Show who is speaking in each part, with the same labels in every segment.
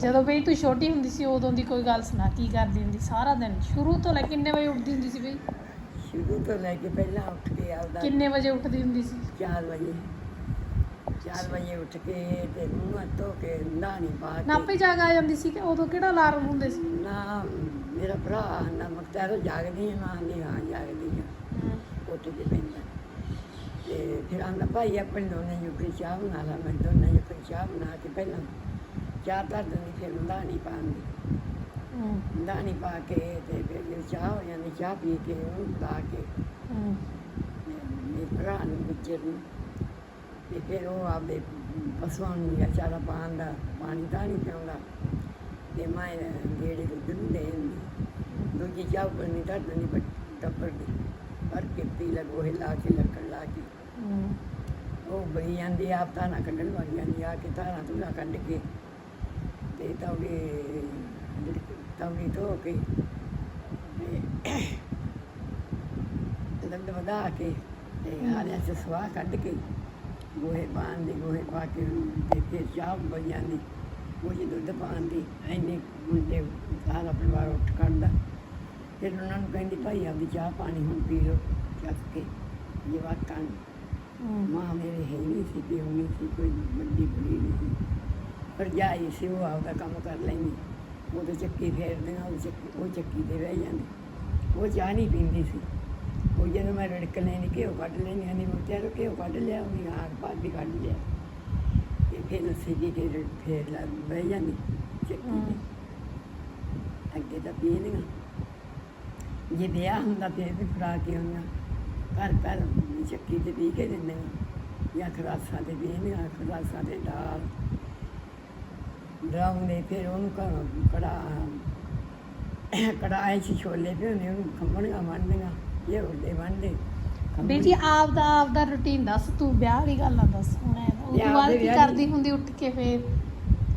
Speaker 1: ਜਦੋਂ ਬਈ ਤੂੰ ਛੋਟੀ ਹੁੰਦੀ ਸੀ ਉਦੋਂ ਦੀ ਕੋਈ ਗੱਲ ਸੁਣਾ ਕੀ ਕਰਦੀ ਹੁੰਦੀ? ਸਾਰਾ ਦਿਨ। ਸ਼ੁਰੂ ਤੋਂ ਲੈ ਕੇ ਕਿੰਨੇ ਵਜੇ ਉੱਠਦੀ ਹੁੰਦੀ ਸੀ ਬਈ?
Speaker 2: ਸ਼ੁਰੂ ਤੋਂ ਲੈ ਕੇ ਪਹਿਲਾਂ ਉੱਠ ਕੇ ਆਪਦਾ
Speaker 1: ਕਿੰਨੇ ਵਜੇ ਉੱਠਦੀ ਹੁੰਦੀ ਸੀ?
Speaker 2: 4 ਵਜੇ। 4 ਵਜੇ ਉੱਠ ਕੇ ਤੇ ਮੂੰਹ ਹੱਥ ਧੋ ਕੇ ਨਹਾਣੀ ਪਾ ਕੇ।
Speaker 1: ਨਾਪੇ ਜਾਗ ਆ ਜਾਂਦੀ ਸੀ ਕਿ ਉਦੋਂ ਕਿਹੜਾ ਅਲਾਰਮ ਹੁੰਦੇ ਸੀ?
Speaker 2: ਨਾ ਮੇਰਾ ਭਰਾ ਨਾ ਮਖਤਾਰ ਜਾਗਦੀ ਨਾ ਨਹੀਂ ਹਾਂ ਜਾਗਦੀ ਹੈ। ਉੱਠ ਕੇ ਪੈਂਦਾ। ਤੇ ਫਿਰ ਆਂਦਾ ਭਾਈ ਆਪਣੇ ਦੋਨੇ ਜੁਗਰੀ ਚਾਹ ਬਣਾ ਲਾ ਮੈਂ ਦੋਨੇ ਜੁਗਰੀ ਚਾਹ ਬਣਾ ਕੇ ਪਹਿਲਾਂ ਚਾਹ ਧਰ ਦਿੰਦੀ ਫਿਰ ਦਾਣੀ ਪਾਉਂਦੀ।
Speaker 1: ਹੂੰ।
Speaker 2: ਦਾਣੀ ਪਾ ਕੇ ਤੇ ਫਿਰ ਜਦੋਂ ਚਾਹ ਹੋ ਜਾਂਦੀ ਚਾਹ ਪੀ ਕੇ ਉਹਨੂੰ ਲਾ ਕੇ।
Speaker 1: ਹੂੰ।
Speaker 2: ਮੇਰੇ ਭਰਾ ਨੂੰ ਗੁੱਜਰ ਨੂੰ। ਤੇ ਫਿਰ ਉਹ ਆਪਦੇ ਪਸ਼ੂਆਂ ਨੂੰ ਜਾਂ ਚਾਰਾ ਪਾਉਣ ਦਾ ਪਾਣੀ ਤਾਂ ਨਹੀਂ ਪਿਆਉਂਦਾ। ਤੇ ਮੈਂ ਜਿਹੜੇ ਦੁੱਧ ਨੂੰ ਦੇ ਦਿੰਦੀ। ਦੂਜੀ ਚਾਹ ਤਾਂ ਨਹੀਂ ਪਰ ਟੱਪਰ ਦੀ। ਪਰ ਕੇ ਪੀ ਲਗੋਏ ਲਾ ਕੇ ਲੱਕੜ ਲਾ ਕੇ।
Speaker 1: ਹੂੰ।
Speaker 2: ਉਹ ਬਣੀ ਜਾਂਦੀ ਆਪ ਤਾਂ ਨਾ ਕੱਢਣ ਲੱਗ ਜਾਂਦੀ ਆ ਕੇ ਤਾਰਾਂ ਤੁਲਾ ਕੱਢ ਕੇ ਤੇ ਤੌੜੀ ਤੌੜੀ ਧੋ ਕੇ ਤੇ ਦੰਦ ਵਧਾ ਕੇ ਤੇ ਹਾਰਿਆਂ ਚ ਸਵਾਹ ਕੱਢ ਕੇ ਗੋਹੇ ਪਾਉਣ ਦੇ ਗੋਹੇ ਪਾ ਕੇ ਤੇ ਫਿਰ ਚਾਹ ਜਾਂਦੀ ਉਹ ਜੀ ਦੁੱਧ ਪਾਉਣ ਦੀ ਐਨੇ ਮੁੰਡੇ ਸਾਰਾ ਪਰਿਵਾਰ ਉੱਠ ਕੱਢਦਾ ਫਿਰ ਉਹਨਾਂ ਨੂੰ ਕਹਿੰਦੀ ਭਾਈ ਆਪਦੀ ਚਾਹ ਪਾਣੀ ਹੁਣ ਪੀ ਲਓ ਚੱਕ ਕੇ ਜਵਾਕਾਂ ਮਾਂ ਮੇਰੇ ਹੈ ਨਹੀਂ ਸੀ ਪਿਓ ਨਹੀਂ ਸੀ ਕੋਈ ਵੱਡੀ ਬੁੜੀ ਨਹੀਂ ਸੀ। ਪਰ ਜਾਈ ਸੀ, ਉਹ ਆਪਦਾ ਕੰਮ ਕਰ ਲੈਂਦੀ। ਉਹ ਤੇ ਚੱਕੀ ਫੇਰਦੀਆਂ ਉਹ ਚੱਕੀ ਉਹ ਚੱਕੀ ਤੇ ਬਹਿ ਜਾਂਦੀ। ਉਹ ਚਾਹ ਨਹੀਂ ਪੀਂਦੀ ਸੀ। ਉਹ ਜਦੋਂ ਮੈਂ ਰੜਕ ਲੈਣੀ ਘਿਓ ਕੱਢ ਲੈਣੀ ਨਹੀਂ ਮੁੱਤਿਆ ਰੋ ਘਿਓ ਕੱਢ ਲਿਆ ਉਹਨੇ ਆਗ ਬਾਦ ਵੀ ਕੱਢ ਲਿਆ। ਤੇ ਫਿਰ ਲੱਸੀ ਦੀ ਕੇ ਫੇਰ ਲਾ, ਬਹਿ ਜਾਂਦੀ ਚੱਕੀ ਤੇ। ਅੱਗੇ ਤਾਂ ਪੀ ਲਈਆਂ। ਜੇ ਵਿਆਹ ਹੁੰਦਾ ਫਿਰ ਵੀ ਫੜਾ ਕੇ ਆਉਂਦਾ ਘਰ ਘਰ ਚੱਕੀ ਤੇ ਪੀ ਕੇ ਦਿੰਦੇ ਆ ਜਾਂ ਖਰਾਸਾਂ ਤੇ ਪੀਂਦੀਆਂ ਖਰਾਸਾਂ ਤੇ ਦਾਲ। ਡਰਾਉਂਦੇ ਫਿਰ ਉਹਨੂੰ ਘਰੋਂ ਕੜਾ ਕੜਾਏ 'ਚ ਛੋਲੇ ਪਿਉਣੇ ਉਹਨੂੰ ਖੰਮਣੀਆਂ ਮੰਨਦੀਆਂ ਇਹ ਮੰਨਦੇ
Speaker 1: ਬਈ ਜੀ ਆਪ ਦਾ ਆਪ ਦਾ ਰੁਟੀਨ ਦੱਸ ਤੂੰ ਵਿਆਹ ਦੀ ਗੱਲ ਦੱਸ ਹੁਣ
Speaker 2: ਵਿਆਹ
Speaker 1: ਤੋਂ ਬਾਅਦ ਕੀ ਕਰਦੀ ਹੁੰਦੀ ਉੱਠ ਕੇ ਫੇਰ?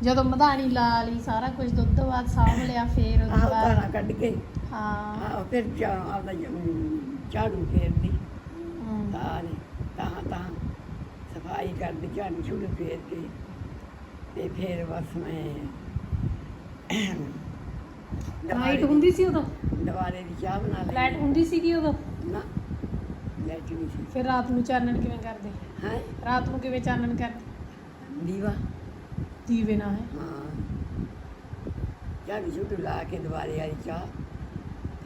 Speaker 1: ਜਦੋਂ ਮਧਾਣੀ ਲਾ ਲਈ ਸਾਰਾ ਕੁਝ ਦੁੱਧ ਬਾਅਦ ਸਾਂਭ ਲਿਆ ਫੇਰ ਤੋਂ ਬਾਅਦ?
Speaker 2: ਕੱਢ ਕੇ।
Speaker 1: ਹਾਂ।
Speaker 2: ਫਿਰ ਆਪਦਾ ਝਾੜੂ ਫੇਰਦੀ।
Speaker 1: ਹੂੰ।
Speaker 2: ਤਾਂ ਤਾਂ ਸਫ਼ਾਈ ਕਰਦੀ ਝਾੜੂ ਝੂੜੂ ਫੇਰ ਕੇ। ਤੇ ਫਿਰ ਬਸ ਮੈਂ
Speaker 1: ਲਾਈਟ ਹੁੰਦੀ ਸੀ ਉਦੋਂ?
Speaker 2: ਦੁਬਾਰੇ ਦੀ ਚਾਹ ਬਣਾ ਲਈ।
Speaker 1: ਲਾਈਟ ਹੁੰਦੀ ਸੀ ਕਿ ਉਦੋਂ?
Speaker 2: ਨਾ ਲਾਈਟ ਨਹੀਂ ਸੀ।
Speaker 1: ਫਿਰ ਰਾਤ ਨੂੰ ਚਾਨਣ ਕਿਵੇਂ ਕਰਦੇ?
Speaker 2: ਹਾਂ?
Speaker 1: ਰਾਤ ਨੂੰ ਕਿਵੇਂ ਚਾਨਣ ਕਰਦੇ?
Speaker 2: ਦੀਵਾ।
Speaker 1: ਦੀਵੇ ਨਾਲ ਹੈ?
Speaker 2: ਹਾਂ। ਝਾੜੂ ਝੂੜੂ ਲਾ ਕੇ ਦੁਬਾਰੇ ਵਾਲੀ ਚਾਹ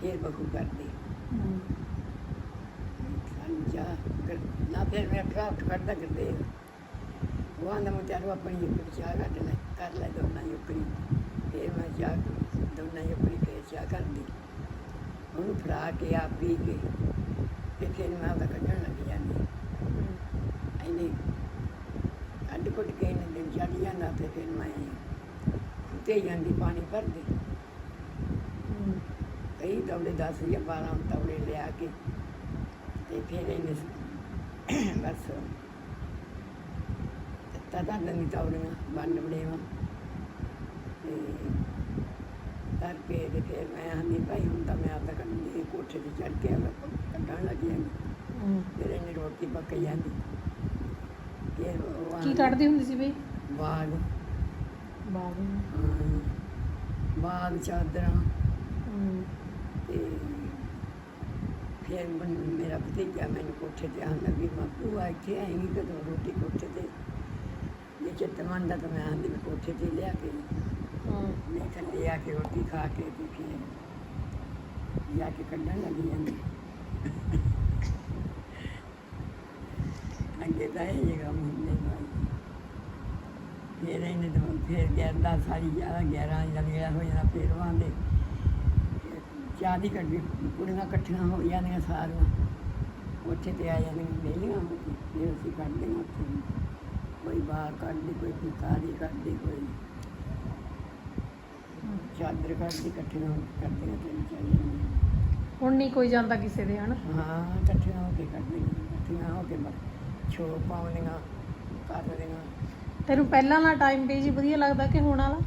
Speaker 2: ਫਿਰ ਬਖੂ ਕਰਦੀ।
Speaker 1: ਹੂੰ।
Speaker 2: ਚਾਹ ਨਾ ਫਿਰ ਮੈਂ ਉੱਠ ਕਰਦਾ ਕਰਦੇ ਉਹ ਆਂਦਾ ਮੈਂ ਚਾਰੂ ਆਪਣੀ ਇੱਕ ਚਾਹ ਕੱਢ ਲੈ, ਕਰ ਲੈ ਦੋਨਾਂ ਯੁਕਰੀ ਫਿਰ ਮੈਂ ਚਾਹ ਦੋਨਾਂ ਯੁਕਰੀ ਕੇ ਚਾਹ ਕਰਦੀ। ਉਹਨੂੰ ਫੜਾ ਕੇ ਆ ਪੀ ਕੇ ਤੇ ਫਿਰ ਮੈਂ ਆਪਦਾ ਕੱਢਣ ਲੱਗ ਜਾਂਦੀ। ਐਨੇ ਕੱਢ ਕੁੱਟ ਕੇ ਇਹਨੇ ਦਿਨ ਚੜ ਜਾਂਦਾ ਤੇ ਫਿਰ ਮੈਂ ਉੱਤੇ ਜਾਂਦੀ ਪਾਣੀ ਭਰਦੀ। ਕਈ ਤਵੜੇ 10 ਜਾਂ 12 ਤਵੜੇ ਲਿਆ ਕੇ ਤੇ ਫਿਰ ਇਹਨੇ ਬਸ ਤਦਾ ਨੰਦੀ ਤਵੜੀਆਂ ਬੰਨ ਬੜੇਵਾ ਤੇ ਤਰ ਕੇ ਤੇ ਫਿਰ ਮੈਂ ਆਂਦੀ ਭਾਈ ਹੁਣ ਤਾਂ ਮੈਂ ਆਪਦਾ ਕੰਨੀ ਕੋਠੇ ਤੇ ਚੜ ਕੇ ਆਪਦਾ ਕੱਢਣ ਲੱਗ
Speaker 1: ਹੂੰ।
Speaker 2: ਫਿਰ ਇਹਨੇ ਰੋਟੀ ਪੱਕ ਜਾਂਦੀ। ਫਿਰ ਉਹ
Speaker 1: ਕੀ ਕੱਢਦੀ ਹੁੰਦੀ ਸੀ ਬਈ?
Speaker 2: ਬਾਗ।
Speaker 1: ਬਾਗ।
Speaker 2: ਬਾਗ ਚਾਦਰਾਂ। ਤੇ ਫਿਰ ਮੇਰਾ ਭਤੀਜਾ ਮੈਨੂੰ ਕੋਠੇ ਤੇ ਆਉਣ ਲੱਗੀ ਮੈਂ ਭੂਆ ਇੱਥੇ ਆਏਗੀ ਕਦੋਂ ਰੋਟੀ ਕੋਠੇ ਤੇ? ਜੇ ਚਿੱਤ ਮੰਨਦਾ ਤਾਂ ਮੈਂ ਆਂਦੀ ਵੀ ਕੋਠੇ ਤੇ ਲਿਆ ਕੇ
Speaker 1: ਹੂੰ।
Speaker 2: ਮੈਂ ਥੱਲੇ ਆ ਕੇ ਰੋਟੀ ਖਾ ਕੇ ਤੇ ਫਿਰ ਜਾ ਕੇ ਕੱਢਣ ਲੱਗ ਜਾਂਦੀ। ਅੱਗੇ ਤਾਂ ਇਹ ਜਗ੍ਹਾ ਮੁੰਡੇ ਭਾਈ ਫਿਰ ਇਹਨੇ ਤਾਂ ਫਿਰ ਗਿਆਰਾਂ ਸਾਰੀ ਗਿਆਰਾਂ ਗਿਆਰਾਂ ਜਦ ਗਿਆ ਹੋ ਜਾਣਾ ਫਿਰ ਵਾਂਦੇ ਚਾਹ ਦੀ ਕੱਢੀ ਕੁੜੀਆਂ ਇਕੱਠੀਆਂ ਹੋ ਜਾਂਦੀਆਂ ਸਾਰੀਆਂ। ਉੱਥੇ ਤੇ ਆ ਜਾਂਦੀਆਂ ਮੇਲੀਆਂ ਹੋ ਕੇ ਫਿਰ ਅਸੀਂ ਕੱਢਦੇ ਹਾਂ ਉੱਥੇ। ਕੋਈ ਬਾਹਰ ਕੱਢਦੀ ਕੋਈ ਫੁਲਕਾਰੀ ਕੱਢਦੀ ਕੋਈ ਚਾਦਰ ਕੱਢਦੀ ਇਕੱਠੀਆਂ ਹੋ ਕੇ ਕਰਦੀਆਂ ਤਿੰਨ ਜਣੀਆਂ
Speaker 1: ਹੁਣ ਨਹੀਂ ਕੋਈ ਜਾਂਦਾ ਕਿਸੇ ਦੇ ਹਨ?
Speaker 2: ਹਾਂ ਇਕੱਠੀਆਂ ਹੋ ਕੇ ਕਰਦੀਆਂ ਇਕੱਠੀਆਂ ਹੋ ਕੇ ਛੋ ਪਾਉਣੀਆਂ ਕਰਦੀਆਂ
Speaker 1: ਤੈਨੂੰ ਪਹਿਲਾਂ ਵਾਲਾ ਟਾਈਮ ਬਈ ਜੀ ਵਧੀਆ ਲੱਗਦਾ ਕਿ ਹੁਣ ਵਾਲਾ?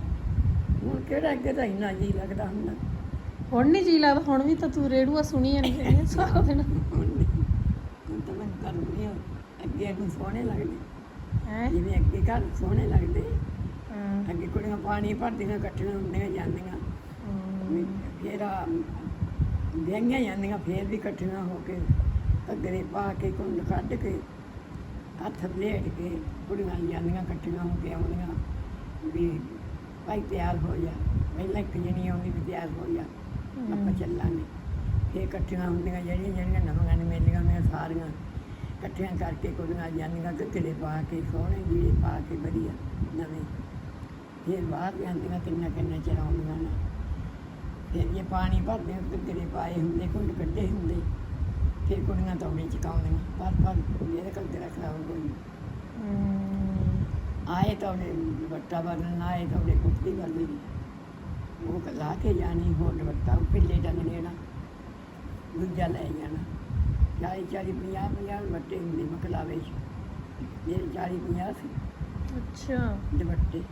Speaker 2: ਹੁਣ ਕਿਹੜਾ ਅੱਗੇ ਤਾਂ ਇੰਨਾ ਜੀ ਲੱਗਦਾ ਹੁੰਦਾ?
Speaker 1: ਹੁਣ ਨਹੀਂ ਜੀ ਲੱਗਦਾ ਹੁਣ ਵੀ ਤਾਂ ਤੂੰ ਰੇੜੂਆ ਸੁਣੀ ਜਾਂਦੀ ਹੈ ਸਾਰਾ ਦਿਨ।
Speaker 2: ਹੁਣ ਨਹੀਂ ਹੁਣ ਤਾਂ ਮੈਂ ਕਰਨੀ ਆ ਅੱਗੇ ਨੂੰ ਸੋਹਣੇ ਲੱਗਦੇ।
Speaker 1: ਹੈ?
Speaker 2: ਜਿਵੇਂ ਅੱਗੇ ਘਰ ਸੋਹਣੇ ਲੱਗਦੇ ਅੱਗੇ ਕੁੜੀਆਂ ਪਾਣੀ ਭਰਦੀਆਂ ਇਕੱਠੀਆਂ ਹੁੰਦੀਆਂ ਜਾਂਦੀਆਂ। ਫਿਰ ਆ ਵਿਆਹੀਆਂ ਜਾਂਦੀਆਂ ਫਿਰ ਵੀ ਇਕੱਠੀਆਂ ਹੋ ਕੇ ਘੱਗਰੇ ਪਾ ਕੇ ਕੁੰਡ ਕੱਢ ਕੇ ਹੱਥ ਬਲੇਟ ਕੇ ਕੁੜੀਆਂ ਜਾਂਦੀਆਂ ਇਕੱਠੀਆਂ ਹੋ ਕੇ ਆਉਂਦੀਆਂ। ਵੀ ਭਾਈ ਤਿਆਰ ਹੋ ਜਾ ਪਹਿਲਾਂ ਇੱਕ ਜਣੀ ਆਉਂਦੀ ਵੀ ਤਿਆਰ ਹੋ ਜਾ ਆਪਾਂ ਚੱਲਾਂਗੇ। ਫਿਰ ਇਕੱਠੀਆਂ ਹੁੰਦੀਆਂ ਜਿਹੜੀਆਂ ਜਿਹੜੀਆਂ ਨਵੀਆਂ ਨੇ ਮੇਲੀਆਂ ਹੁੰਦੀਆਂ ਸਾਰੀਆਂ ਇਕੱਠੀਆਂ ਕਰਕੇ ਕੁੜੀਆਂ ਜਾਂਦੀਆਂ ਘੱਗਰੇ ਪਾ ਕੇ ਸੋਹਣੇ ਜਿਹੜੇ ਪਾ ਕੇ ਵਧੀਆ ਨਵੇਂ। ਫਿਰ ਬਾਹਰ ਜਾਂਦੀਆਂ ਕਿੰਨਾ ਕਿੰਨਾ ਚਿਰ ਆਉਂਦੀਆਂ ਨੇ। ਫਿਰ ਜੇ ਪਾਣੀ ਭਰਦੇ ਘੱਗਰੇ ਪਾਏ ਹੁੰਦੇ ਕੁੰਡ ਕੱਢੇ ਹੁੰਦੇ। ਫਿਰ ਕੁੜੀਆਂ ਤੌੜੇ ਚਕਾਉਂਦੀਆਂ। ਪਰ ਪਰ ਮੇਰੇ ਘੱਗਰਾ ਖਰਾਬ
Speaker 1: ਹੂੰ।
Speaker 2: ਆਏ ਤੌੜੇ ਦੁਪੱਟਾ ਬਦਲਣਾ ਆਏ ਤੌੜੇ ਕੁੱਤੀ ਬਦਲਣੀ। ਉਹ ਲਾ ਕੇ ਜਾਣੀ ਹੋਰ ਦੁਪੱਟਾ ਪਿੱਲੇ ਟੰਗਣੇ ਨਾ ਦੂਜਾ ਲੈ ਜਾਣਾ। ਚਾਲੀ ਚਾਲੀ ਪੰਜਾਹ ਪੰਜਾਹ ਦੁਪੱਟੇ ਹੁੰਦੇ ਮਕਲਾਵੇ 'ਚ। ਮੇਰੇ ਚਾਲੀ ਪੰਜਾਹ ਸੀ।
Speaker 1: ਅੱਛਾ।
Speaker 2: ਦੁਪੱਟੇ।